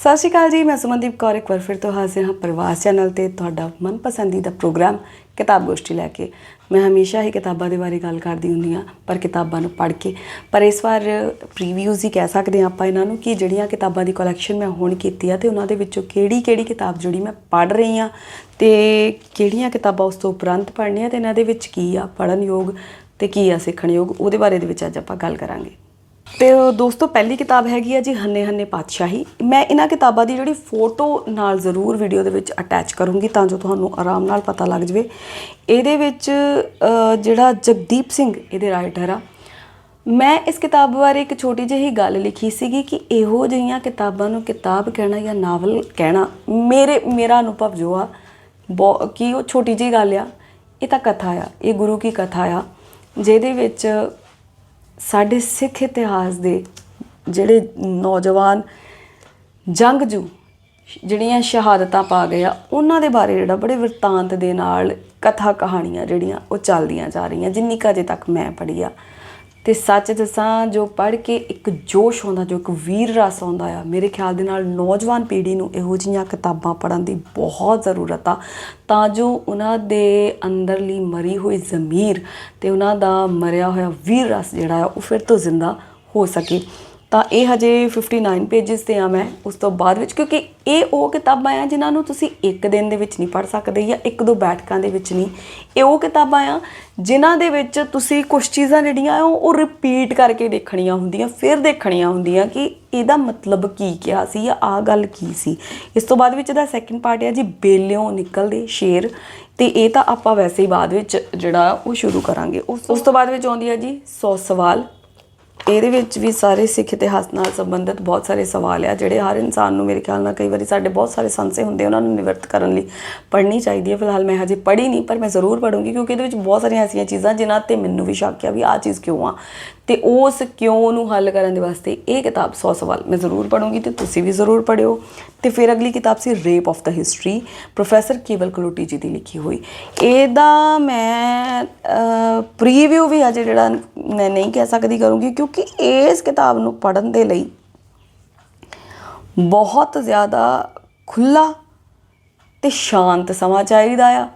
ਸਤਿ ਸ਼੍ਰੀ ਅਕਾਲ ਜੀ, ਮੈਂ ਸੁਮਨਦੀਪ ਕੌਰ ਇੱਕ ਵਾਰ ਫਿਰ ਤੋਂ ਹਾਜ਼ਰ ਹਾਂ ਪ੍ਰਵਾਸ ਚੈਨਲ ਤੇ ਤੁਹਾਡਾ ਮਨਪਸੰਦੀਦਾ ਪ੍ਰੋਗਰਾਮ ਕਿਤਾਬ ਗੋਸ਼ਟੀ ਲੈ ਕੇ। ਮੈਂ ਹਮੇਸ਼ਾ ਹੀ ਕਿਤਾਬਾਂ ਦੇ ਬਾਰੇ ਗੱਲ ਕਰਦੀ ਹੁੰਦੀ ਹਾਂ, ਪਰ ਕਿਤਾਬਾਂ ਨੂੰ ਪੜ੍ਹ ਕੇ। ਪਰ ਇਸ ਵਾਰ ਪ੍ਰੀਵਿਊਜ਼ ਹੀ ਕਹਿ ਸਕਦੇ ਹਾਂ ਆਪਾਂ ਇਹਨਾਂ ਨੂੰ ਕਿ ਜਿਹੜੀਆਂ ਕਿਤਾਬਾਂ ਦੀ ਕਲੈਕਸ਼ਨ ਮੈਂ ਹੁਣ ਕੀਤੀ ਆ ਤੇ ਉਹਨਾਂ ਦੇ ਵਿੱਚੋਂ ਕਿਹੜੀ ਕਿਹੜੀ ਕਿਤਾਬ ਜਿਹੜੀ ਮੈਂ ਪੜ੍ਹ ਰਹੀ ਹਾਂ ਤੇ ਕਿਹੜੀਆਂ ਕਿਤਾਬਾਂ ਉਸ ਤੋਂ ਉਪਰੰਤ ਪੜ੍ਹਨੀਆਂ ਤੇ ਇਹਨਾਂ ਦੇ ਵਿੱਚ ਕੀ ਆ ਪੜ੍ਹਨ ਯੋਗ ਤੇ ਕੀ ਆ ਸਿੱਖਣ ਯੋਗ ਉਹਦੇ ਬਾਰੇ ਦੇ ਵਿੱਚ ਅੱਜ ਆਪਾਂ ਗੱਲ ਕਰਾਂਗੇ। ਤੇ ਉਹ ਦੋਸਤੋ, ਪਹਿਲੀ ਕਿਤਾਬ ਹੈਗੀ ਆ ਜੀ ਹੰਨੇ ਹੰਨੇ ਪਾਤਸ਼ਾਹੀ। ਮੈਂ ਇਹਨਾਂ ਕਿਤਾਬਾਂ ਦੀ ਜਿਹੜੀ ਫੋਟੋ ਨਾਲ ਜ਼ਰੂਰ ਵੀਡੀਓ ਦੇ ਵਿੱਚ ਅਟੈਚ ਕਰੂੰਗੀ ਤਾਂ ਜੋ ਤੁਹਾਨੂੰ ਆਰਾਮ ਨਾਲ ਪਤਾ ਲੱਗ ਜਵੇ। ਇਹਦੇ ਵਿੱਚ ਜਿਹੜਾ ਜਗਦੀਪ ਸਿੰਘ ਇਹਦੇ ਰਾਈਟਰ ਆ। ਮੈਂ ਇਸ ਕਿਤਾਬ ਬਾਰੇ ਇੱਕ ਛੋਟੀ ਜਿਹੀ ਗੱਲ ਲਿਖੀ ਸੀਗੀ ਕਿ ਇਹੋ ਜਿਹੀਆਂ ਕਿਤਾਬਾਂ ਨੂੰ ਕਿਤਾਬ ਕਹਿਣਾ ਜਾਂ ਨਾਵਲ ਕਹਿਣਾ ਮੇਰੇ, ਮੇਰਾ ਅਨੁਭਵ ਜੋ ਆ ਬਹੁ- ਕਿ ਉਹ ਛੋਟੀ ਜਿਹੀ ਗੱਲ ਆ। ਇਹ ਤਾਂ ਕਥਾ ਆ, ਇਹ ਗੁਰੂ ਕੀ ਕਥਾ ਆ। ਜਿਹਦੇ ਵਿੱਚ ਸਾਡੇ ਸਿੱਖ ਇਤਿਹਾਸ ਦੇ ਜਿਹੜੇ ਨੌਜਵਾਨ ਜੰਗਜੂ ਜਿਹੜੀਆਂ ਸ਼ਹਾਦਤਾਂ ਪਾ ਗਏ ਆ, ਉਹਨਾਂ ਦੇ ਬਾਰੇ ਜਿਹੜਾ ਬੜੇ ਵਰਤਾਂਤ ਦੇ ਨਾਲ ਕਥਾ ਕਹਾਣੀਆਂ ਜਿਹੜੀਆਂ ਉਹ ਚੱਲਦੀਆਂ ਜਾ ਰਹੀਆਂ, ਜਿੰਨੀ ਕੁ ਅਜੇ ਤੱਕ ਮੈਂ ਪੜ੍ਹੀ ਆ। ਤੇ ਸੱਚ ਦੱਸਾਂ, ਜੋ ਪੜ੍ਹ ਕੇ ਇੱਕ ਜੋਸ਼ ਆਉਂਦਾ, ਜੋ ਇੱਕ ਵੀਰ ਰਸ ਆਉਂਦਾ ਆ, ਮੇਰੇ ਖਿਆਲ ਦੇ ਨਾਲ ਨੌਜਵਾਨ ਪੀੜ੍ਹੀ ਨੂੰ ਇਹੋ ਜਿਹੀਆਂ ਕਿਤਾਬਾਂ ਪੜ੍ਹਨ ਦੀ ਬਹੁਤ ਜ਼ਰੂਰਤ ਆ। ਤਾਂ ਜੋ ਉਹਨਾਂ ਦੇ ਅੰਦਰਲੀ ਮਰੀ ਹੋਈ ਜ਼ਮੀਰ ਤੇ ਉਹਨਾਂ ਦਾ ਮਰਿਆ ਹੋਇਆ ਵੀਰ ਰਸ ਜਿਹੜਾ ਆ, ਉਹ ਫਿਰ ਤੋਂ ਜ਼ਿੰਦਾ ਹੋ ਸਕੇ। ਤਾਂ ਇਹ ਹਜੇ 59 ਪੇजेस ਤੇ ਆ ਮੈਂ ਉਸ ਤੋਂ ਬਾਅਦ ਵਿੱਚ, ਕਿਉਂਕਿ ਇਹ ਉਹ ਕਿਤਾਬਾਂ ਆ ਜਿਨ੍ਹਾਂ ਨੂੰ ਤੁਸੀਂ ਇੱਕ ਦਿਨ ਦੇ ਵਿੱਚ ਨਹੀਂ ਪੜ੍ਹ ਸਕਦੇ ਜਾਂ ਇੱਕ ਦੋ ਬੈਠਕਾਂ ਦੇ ਵਿੱਚ ਨਹੀਂ। ਇਹ ਉਹ ਕਿਤਾਬਾਂ ਆ ਜਿਨ੍ਹਾਂ ਦੇ ਵਿੱਚ ਤੁਸੀਂ ਕੁਝ ਚੀਜ਼ਾਂ ਜਿਹੜੀਆਂ ਉਹ ਰਿਪੀਟ ਕਰਕੇ ਦੇਖਣੀਆਂ ਹੁੰਦੀਆਂ, ਫਿਰ ਦੇਖਣੀਆਂ ਹੁੰਦੀਆਂ ਕਿ ਇਹਦਾ ਮਤਲਬ ਕੀ ਕਿਹਾ ਸੀ ਜਾਂ ਆ ਗੱਲ ਕੀ ਸੀ। ਇਸ ਤੋਂ ਬਾਅਦ ਵਿੱਚ ਇਹਦਾ ਸੈਕਿੰਡ ਪਾਰਟ ਹੈ ਜੀ, ਬੇਲਿਓਂ ਨਿਕਲਦੇ ਸ਼ੇਰ। ਤੇ ਇਹ ਤਾਂ ਆਪਾਂ ਵੈਸੇ ਹੀ ਬਾਅਦ ਵਿੱਚ ਜਿਹੜਾ ਉਹ ਸ਼ੁਰੂ ਕਰਾਂਗੇ। ਉਸ ਉਸ ਤੋਂ ਬਾਅਦ ਵਿੱਚ ਆਉਂਦੀ ਹੈ ਜੀ 100 ਸਵਾਲ। ਇਹਦੇ ਵਿੱਚ ਵੀ ਸਾਰੇ ਸਿੱਖ ਇਤਿਹਾਸ ਨਾਲ ਸੰਬੰਧਿਤ ਬਹੁਤ ਸਾਰੇ ਸਵਾਲ ਆ, ਜਿਹੜੇ ਹਰ ਇਨਸਾਨ ਨੂੰ ਮੇਰੇ ਖਿਆਲ ਨਾਲ ਕਈ ਵਾਰੀ ਸਾਡੇ ਬਹੁਤ ਸਾਰੇ ਸੰਸੇ ਹੁੰਦੇ ਉਹਨਾਂ ਨੂੰ ਨਿਵਰਤ ਕਰਨ ਲਈ ਪੜ੍ਹਨੀ ਚਾਹੀਦੀ ਹੈ ਫਿਲਹਾਲ ਮੈਂ ਹਜੇ ਪੜ੍ਹੀ ਨਹੀਂ, ਪਰ ਮੈਂ ਜ਼ਰੂਰ ਪੜੂੰਗੀ ਕਿਉਂਕਿ ਇਹਦੇ ਵਿੱਚ ਬਹੁਤ ਸਾਰੀਆਂ ਐਸੀਆਂ ਚੀਜ਼ਾਂ ਜਿਨ੍ਹਾਂ ਤੇ ਮੈਨੂੰ ਵੀ ਸ਼ੱਕ ਆ ਵੀ ਆਹ ਚੀਜ਼ ਕਿਉਂ ਆ। ਤੇ ਉਸ ਕਿਉਂ ਨੂੰ ਹੱਲ ਕਰਨ ਦੇ ਵਾਸਤੇ ਇਹ ਕਿਤਾਬ 100 ਸਵਾਲ ਮੈਂ ਜ਼ਰੂਰ ਪੜੂੰਗੀ ਤੇ ਤੁਸੀਂ ਵੀ ਜ਼ਰੂਰ ਪੜ੍ਹਿਓ। ਤੇ ਫਿਰ ਅਗਲੀ ਕਿਤਾਬ ਸੀ rape of the history professor Kewal Kaloti ji ਦੀ ਲਿਖੀ ਹੋਈ। ਇਹਦਾ ਮੈਂ ਪ੍ਰੀਵਿਊ ਵੀ ਅਜੇ ਜਿਹੜਾ ਮੈਂ ਨਹੀਂ ਕਹਿ ਸਕਦੀ ਕਰੂੰਗੀ, ਕਿਉਂਕਿ ਇਸ ਕਿਤਾਬ ਨੂੰ ਪੜ੍ਹਨ ਦੇ ਲਈ ਬਹੁਤ ਜ਼ਿਆਦਾ ਖੁੱਲਾ ਤੇ ਸ਼ਾਂਤ ਸਮਾਂ ਚਾਹੀਦਾ ਆ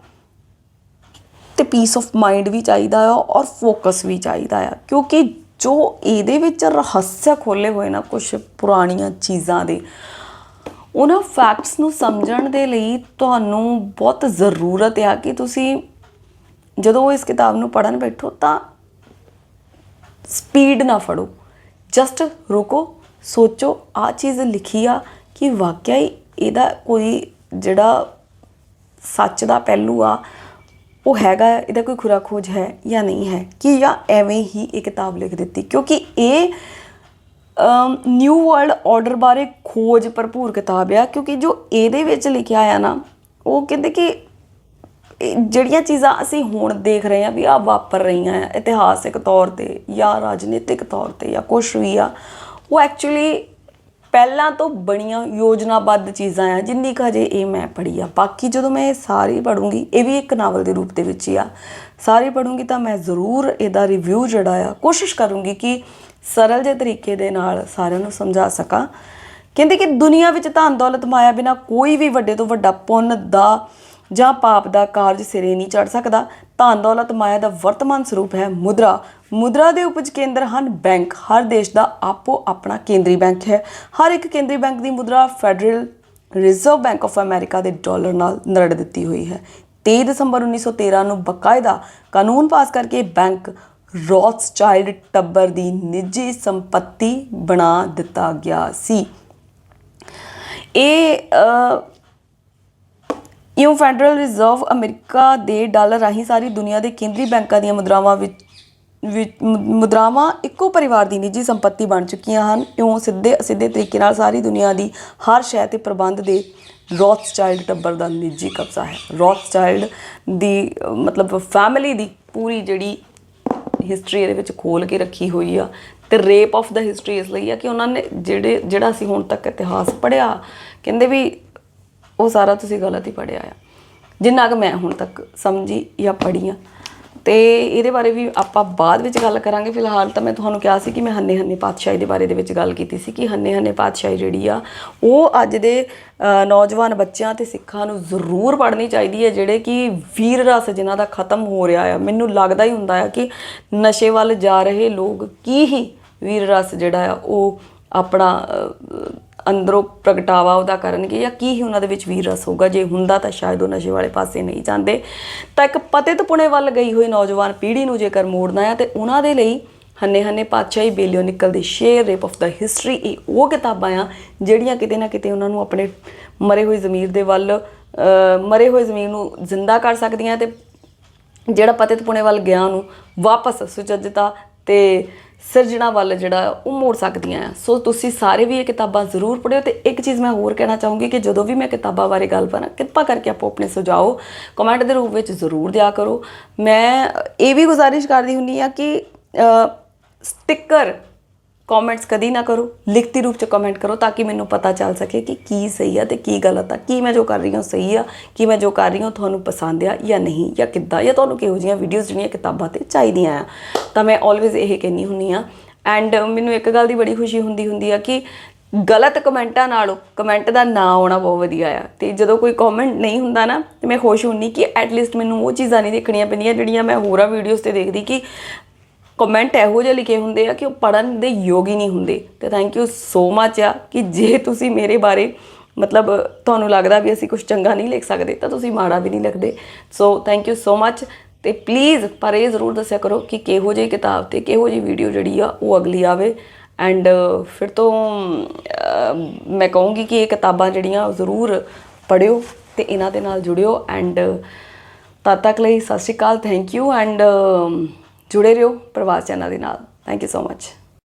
ਤੇ ਪੀਸ ਆਫ ਮਾਈਂਡ ਵੀ ਚਾਹੀਦਾ ਆ ਔਰ ਫੋਕਸ ਵੀ ਚਾਹੀਦਾ ਆ, ਕਿਉਂਕਿ ਜੋ ਇਹਦੇ ਵਿੱਚ ਰਹੱਸ ਖੋਲੇ ਹੋਏ ਨਾ ਕੁਝ ਪੁਰਾਣੀਆਂ ਚੀਜ਼ਾਂ ਦੇ, ਉਹਨਾਂ ਫੈਕਟਸ ਨੂੰ ਸਮਝਣ ਦੇ ਲਈ ਤੁਹਾਨੂੰ ਬਹੁਤ ਜ਼ਰੂਰਤ ਆ ਕਿ ਤੁਸੀਂ ਜਦੋਂ ਇਸ ਕਿਤਾਬ ਨੂੰ ਪੜ੍ਹਨ ਬੈਠੋ ਤਾਂ ਸਪੀਡ ਨਾ ਫੜੋ। ਜਸਟ ਰੁਕੋ, ਸੋਚੋ ਆ ਚੀਜ਼ ਲਿਖੀ ਆ ਕਿ ਵਾਕਿਆ ਹੀ ਇਹਦਾ ਕੋਈ ਜਿਹੜਾ ਸੱਚ ਦਾ ਪਹਿਲੂ ਆ, ਉਹ ਹੈਗਾ, ਇਹਦਾ ਕੋਈ ਖੁਰਾ ਖੋਜ ਹੈ ਜਾਂ ਨਹੀਂ ਹੈ, ਕਿ ਜਾਂ ਐਵੇਂ ਹੀ ਇਹ ਕਿਤਾਬ ਲਿਖ ਦਿੱਤੀ। ਕਿਉਂਕਿ ਇਹ ਨਿਊ ਵਰਲਡ ਆਰਡਰ ਬਾਰੇ ਖੋਜ ਭਰਪੂਰ ਕਿਤਾਬ ਆ, ਕਿਉਂਕਿ ਜੋ ਇਹਦੇ ਵਿੱਚ ਲਿਖਿਆ ਆ ਨਾ, ਉਹ ਕਹਿੰਦੇ ਕਿ ਜਿਹੜੀਆਂ ਚੀਜ਼ਾਂ ਅਸੀਂ ਹੁਣ ਦੇਖ ਰਹੇ ਹਾਂ ਵੀ ਆ ਵਾਪਰ ਰਹੀਆਂ ਆ, ਇਤਿਹਾਸਿਕ ਤੌਰ ਤੇ ਜਾਂ ਰਾਜਨੀਤਿਕ ਤੌਰ ਤੇ ਜਾਂ ਕੁਝ ਵੀ ਆ, ਉਹ ਐਕਚੁਅਲੀ ਪਹਿਲਾਂ ਤੋਂ ਬਣੀਆਂ ਯੋਜਨਾਬੱਧ ਚੀਜ਼ਾਂ ਆ, ਜਿੰਨੀ ਕੁ ਹਜੇ ਇਹ ਮੈਂ ਪੜ੍ਹੀ ਆ। ਬਾਕੀ ਜਦੋਂ ਮੈਂ ਇਹ ਸਾਰੀ ਪੜੂੰਗੀ ਇਹ ਵੀ ਇੱਕ ਨਾਵਲ ਦੇ ਰੂਪ ਦੇ ਵਿੱਚ ਹੀ ਆ। ਸਾਰੀ ਪੜੂੰਗੀ ਤਾਂ ਮੈਂ ਜ਼ਰੂਰ ਇਹਦਾ ਰਿਵਿਊ ਜਿਹੜਾ ਆ, ਕੋਸ਼ਿਸ਼ ਕਰੂੰਗੀ ਕਿ ਸਰਲ ਜਿਹੇ ਤਰੀਕੇ ਦੇ ਨਾਲ ਸਾਰਿਆਂ ਨੂੰ ਸਮਝਾ ਸਕਾਂ। ਕਹਿੰਦੇ ਕਿ ਦੁਨੀਆ ਵਿੱਚ ਧਨ ਦੌਲਤ ਮਾਇਆ ਬਿਨਾ ਕੋਈ ਵੀ ਵੱਡੇ ਤੋਂ ਵੱਡਾ ਪੁੰਨ ਦਾ ਜਾਂ ਪਾਪ ਦਾ ਕਾਰਜ ਸਿਰੇ ਨਹੀਂ ਚੜ ਸਕਦਾ, ਧਨ ਦੌਲਤ ਮਾਇਆ ਦਾ ਵਰਤਮਾਨ ਸਰੂਪ ਹੈ ਮੁਦਰਾ। ਮੁਦਰਾ ਦੇ ਉਪਜ ਕੇਂਦਰ ਹਨ ਬੈਂਕ। ਹਰ ਦੇਸ਼ ਦਾ ਆਪੋ ਆਪਣਾ ਕੇਂਦਰੀ ਬੈਂਕ ਹੈ। ਹਰ ਇੱਕ ਕੇਂਦਰੀ ਬੈਂਕ ਦੀ ਮੁਦਰਾ federal reserve bank of America ਦੇ ਡਾਲਰ ਨਾਲ ਨਰੜ ਦਿੱਤੀ ਹੋਈ ਹੈ। 23 ਦਸੰਬਰ 1913 ਨੂੰ ਬਕਾਇਦਾ ਕਾਨੂੰਨ ਪਾਸ ਕਰਕੇ ਬੈਂਕ ਰੌਥਸਚਾਈਲਡ ਟੱਬਰ ਦੀ ਨਿੱਜੀ ਸੰਪਤੀ ਬਣਾ ਦਿੱਤਾ ਗਿਆ ਸੀ। ਇਹ ਇਉਂ ਫੈਡਰਲ ਰਿਜ਼ਰਵ ਅਮਰੀਕਾ ਦੇ ਡਾਲਰ ਰਾਹੀਂ ਸਾਰੀ ਦੁਨੀਆ ਦੇ ਕੇਂਦਰੀ ਬੈਂਕਾਂ ਦੀਆਂ ਮੁਦਰਾਵਾਂ ਵਿੱਚ ਵਿੱਚ ਮੁਦਰਾਵਾਂ ਇੱਕੋ ਪਰਿਵਾਰ ਦੀ ਨਿੱਜੀ ਸੰਪਤੀ ਬਣ ਚੁੱਕੀਆਂ ਹਨ। ਇਉਂ ਸਿੱਧੇ ਅਸਿੱਧੇ ਤਰੀਕੇ ਨਾਲ ਸਾਰੀ ਦੁਨੀਆ ਦੀ ਹਰ ਸ਼ੈ ਤੇ ਪ੍ਰਬੰਧ ਦੇ ਰੌਥਸਚਾਈਲਡ ਟੱਬਰ ਦਾ ਨਿੱਜੀ ਕਬਜ਼ਾ ਹੈ। ਰੌਥਸਚਾਈਲਡ ਦੀ, ਮਤਲਬ ਫੈਮਿਲੀ ਦੀ ਪੂਰੀ ਜਿਹੜੀ ਹਿਸਟਰੀ ਇਹਦੇ ਵਿੱਚ ਖੋਲ ਕੇ ਰੱਖੀ ਹੋਈ ਆ ਤੇ ਰੇਪ ਆਫ ਦਾ ਹਿਸਟਰੀ ਇਸ ਲਈ ਆ ਕਿ ਉਹਨਾਂ ਨੇ ਜਿਹੜੇ, ਜਿਹੜਾ ਅਸੀਂ ਹੁਣ ਤੱਕ ਇਤਿਹਾਸ ਪੜਿਆ ਕਹਿੰਦੇ ਵੀ ਉਹ ਸਾਰਾ ਤੁਸੀਂ ਗਲਤ ਹੀ ਪੜਿਆ ਆ। ਜਿੰਨਾ ਕਿ ਮੈਂ ਹੁਣ ਤੱਕ ਸਮਝੀ ਜਾਂ ਪੜ੍ਹੀ ਆ। ਤੇ ਇਹਦੇ ਬਾਰੇ ਵੀ ਆਪਾਂ ਬਾਅਦ ਵਿੱਚ ਗੱਲ ਕਰਾਂਗੇ। ਫਿਲਹਾਲ ਤਾਂ ਮੈਂ ਤੁਹਾਨੂੰ ਕਿਹਾ ਸੀ ਕਿ ਮੈਂ ਹੰਨੇ ਹੰਨੇ ਪਾਤਸ਼ਾਹੀ ਦੇ ਬਾਰੇ ਦੇ ਵਿੱਚ ਗੱਲ ਕੀਤੀ ਸੀ ਕਿ ਹੰਨੇ ਹੰਨੇ ਪਾਤਸ਼ਾਹੀ ਜਿਹੜੀ ਆ, ਉਹ ਅੱਜ ਦੇ ਨੌਜਵਾਨ ਬੱਚਿਆਂ ਤੇ ਸਿੱਖਾਂ ਨੂੰ ਜ਼ਰੂਰ ਪੜ੍ਹਨੀ ਚਾਹੀਦੀ ਹੈ, ਜਿਹੜੇ ਕਿ ਵੀਰ ਰਸ ਜਿਨ੍ਹਾਂ ਦਾ ਖਤਮ ਹੋ ਰਿਹਾ ਆ। ਮੈਨੂੰ ਲੱਗਦਾ ਹੀ ਹੁੰਦਾ ਆ ਕਿ ਨਸ਼ੇ ਵੱਲ ਜਾ ਰਹੇ ਲੋਕ ਕੀ ਹੀ ਵੀਰ ਰਸ ਜਿਹੜਾ ਆ, ਉਹ ਆਪਣਾ ਅੰਦਰੋਂ ਪ੍ਰਗਟਾਵਾ ਉਹਦਾ ਕਰਨਗੇ ਜਾਂ ਕੀ ਹੀ ਉਹਨਾਂ ਦੇ ਵਿੱਚ ਵੀਰ ਰਸ ਹੋਊਗਾ, ਜੇ ਹੁੰਦਾ ਤਾਂ ਸ਼ਾਇਦ ਉਹ ਨਸ਼ੇ ਵਾਲੇ ਪਾਸੇ ਨਹੀਂ ਜਾਂਦੇ। ਤਾਂ ਇੱਕ ਪਤਿਤ ਪੁਣੇ ਵੱਲ ਗਈ ਹੋਈ ਨੌਜਵਾਨ ਪੀੜ੍ਹੀ ਨੂੰ ਜੇਕਰ ਮੋੜਨਾ ਹੈ ਤੇ ਉਹਨਾਂ ਦੇ ਲਈ ਹੰਨੇ ਹੰਨੇ ਪਾਤਸ਼ਾਹੀ ਬੇਲਿਓ ਨਿਕਲਦੇ ਸ਼ੇਰ ਰੇਪ ਆਫ ਦਾ ਹਿਸਟਰੀ ਇਹ ਉਹ ਕਿਤਾਬਾਂ ਆ ਜਿਹੜੀਆਂ ਕਿਤੇ ਨਾ ਕਿਤੇ ਉਹਨਾਂ ਨੂੰ ਆਪਣੇ ਮਰੇ ਹੋਏ ਜ਼ਮੀਰ ਦੇ ਵੱਲ ਮਰੇ ਹੋਏ ਜ਼ਮੀਰ ਨੂੰ ਜ਼ਿੰਦਾ ਕਰ ਸਕਦੀਆਂ ਤੇ ਜਿਹੜਾ ਪਤਿਤ ਪੁਣੇ ਵੱਲ ਗਿਆ ਨੂੰ ਵਾਪਸ ਸੁਚੱਜਤਾ ਤੇ ਸਿਰਜਣਾ ਵੱਲ ਜਿਹੜਾ ਉਹ ਮੋੜ ਸਕਦੀਆਂ ਆ। ਸੋ ਤੁਸੀਂ ਸਾਰੇ ਵੀ ਇਹ ਕਿਤਾਬਾਂ ਜ਼ਰੂਰ ਪੜ੍ਹਿਓ ਤੇ ਇੱਕ ਚੀਜ਼ ਮੈਂ ਹੋਰ ਕਹਿਣਾ ਚਾਹੂੰਗੀ ਕਿ ਜਦੋਂ ਵੀ ਮੈਂ ਕਿਤਾਬਾਂ ਬਾਰੇ ਗੱਲ ਕਰਾਂ, ਕਿਰਪਾ ਕਰਕੇ ਆਪੋ ਆਪਣੇ ਸੁਝਾਓ ਕਮੈਂਟ ਦੇ ਰੂਪ ਵਿੱਚ ਜ਼ਰੂਰ ਦਿਆ ਕਰੋ। ਮੈਂ ਇਹ ਵੀ ਗੁਜ਼ਾਰਿਸ਼ ਕਰਦੀ ਹੁੰਨੀ ਆ ਕਿ ਸਟicker ਕਮੈਂਟਸ ਕਦੀ ਨਾ ਕਰੋ, ਲਿਖਤੀ ਰੂਪ ਚ ਕਮੈਂਟ ਕਰੋ ਤਾਂ ਕਿ ਮੈਨੂੰ ਪਤਾ ਚੱਲ ਸਕੇ ਕਿ ਕੀ ਸਹੀ ਆ ਤੇ ਕੀ ਗਲਤ ਆ, ਕੀ ਮੈਂ ਜੋ ਕਰ ਰਹੀ ਹਾਂ ਸਹੀ ਆ, ਕੀ ਮੈਂ ਜੋ ਕਰ ਰਹੀ ਹਾਂ ਤੁਹਾਨੂੰ ਪਸੰਦ ਆ ਜਾਂ ਨਹੀਂ, ਜਾਂ ਕਿੱਦਾਂ, ਜਾਂ ਤੁਹਾਨੂੰ ਕਿਹੋ ਜਿਹੀਆਂ ਵੀਡੀਓਜ਼ ਜਿਹੜੀਆਂ ਕਿਤਾਬਾਂ ਤੇ ਚਾਹੀਦੀਆਂ ਆ। ਤਾਂ ਮੈਂ ਆਲਵੇਜ਼ ਇਹ ਕਹਿੰਨੀ ਹੁੰਨੀ ਆ ਐਂਡ ਮੈਨੂੰ ਇੱਕ ਗੱਲ ਦੀ ਬੜੀ ਖੁਸ਼ੀ ਹੁੰਦੀ ਹੁੰਦੀ ਆ ਕਿ ਗਲਤ ਕਮੈਂਟਾਂ ਨਾਲੋਂ ਕਮੈਂਟ ਦਾ ਨਾ ਆਉਣਾ ਬਹੁਤ ਵਧੀਆ ਆ। ਤੇ ਜਦੋਂ ਕੋਈ ਕਮੈਂਟ ਨਹੀਂ ਹੁੰਦਾ ਨਾ, ਤੇ ਮੈਂ ਖੁਸ਼ ਹੁੰਨੀ ਕਿ ਐਟਲੀਸਟ ਮੈਨੂੰ ਉਹ ਚੀਜ਼ਾਂ ਨਹੀਂ ਦੇਖਣੀਆਂ ਪੈਂਦੀਆਂ ਜਿਹੜੀਆਂ ਮੈਂ ਹੋਰਾਂ ਵੀਡੀਓਜ਼ ਤੇ ਦੇਖਦੀ ਕਿ ਕਮੈਂਟ ਇਹੋ ਜਿਹੇ ਲਿਖੇ ਹੁੰਦੇ ਆ ਕਿ ਉਹ ਪੜਨ ਦੇ ਯੋਗ ਹੀ ਨਹੀਂ ਹੁੰਦੇ। ਤੇ ਥੈਂਕ ਯੂ ਸੋ ਮੱਚ ਆ ਕਿ ਜੇ ਤੁਸੀਂ ਮੇਰੇ ਬਾਰੇ ਮਤਲਬ ਤੁਹਾਨੂੰ ਲੱਗਦਾ ਵੀ ਅਸੀਂ ਕੁਝ ਚੰਗਾ ਨਹੀਂ ਲਿਖ ਸਕਦੇ, ਤਾਂ ਤੁਸੀਂ ਮਾੜਾ ਵੀ ਨਹੀਂ ਲਿਖਦੇ। ਸੋ ਥੈਂਕ ਯੂ ਸੋ ਮੱਚ ਤੇ ਪਲੀਜ਼ ਪਰ ਇਹ ਜ਼ਰੂਰ ਦੱਸਿਆ ਕਰੋ ਕਿ ਕਿਹੋ ਜਿਹੀ ਕਿਤਾਬ ਤੇ ਕਿਹੋ ਜਿਹੀ ਵੀਡੀਓ ਜਿਹੜੀ ਆ ਉਹ ਅਗਲੀ ਆਵੇ। ਐਂਡ ਫਿਰ ਤੋਂ ਮੈਂ ਕਹੂੰਗੀ ਕਿ ਇਹ ਕਿਤਾਬਾਂ ਜਿਹੜੀਆਂ ਉਹ ਜ਼ਰੂਰ ਪੜਿਓ ਤੇ ਇਹਨਾਂ ਦੇ ਨਾਲ ਜੁੜਿਓ। ਐਂਡ ਤਦ ਤੱਕ ਲਈ ਸਤਿ ਸ਼੍ਰੀ ਅਕਾਲ। ਥੈਂਕ ਯੂ ਐਂਡ ਜੁੜੇ ਰਹੋ ਪ੍ਰਵਾਸ ਚੈਨਲ ਦੇ ਨਾਲ। Thank you so much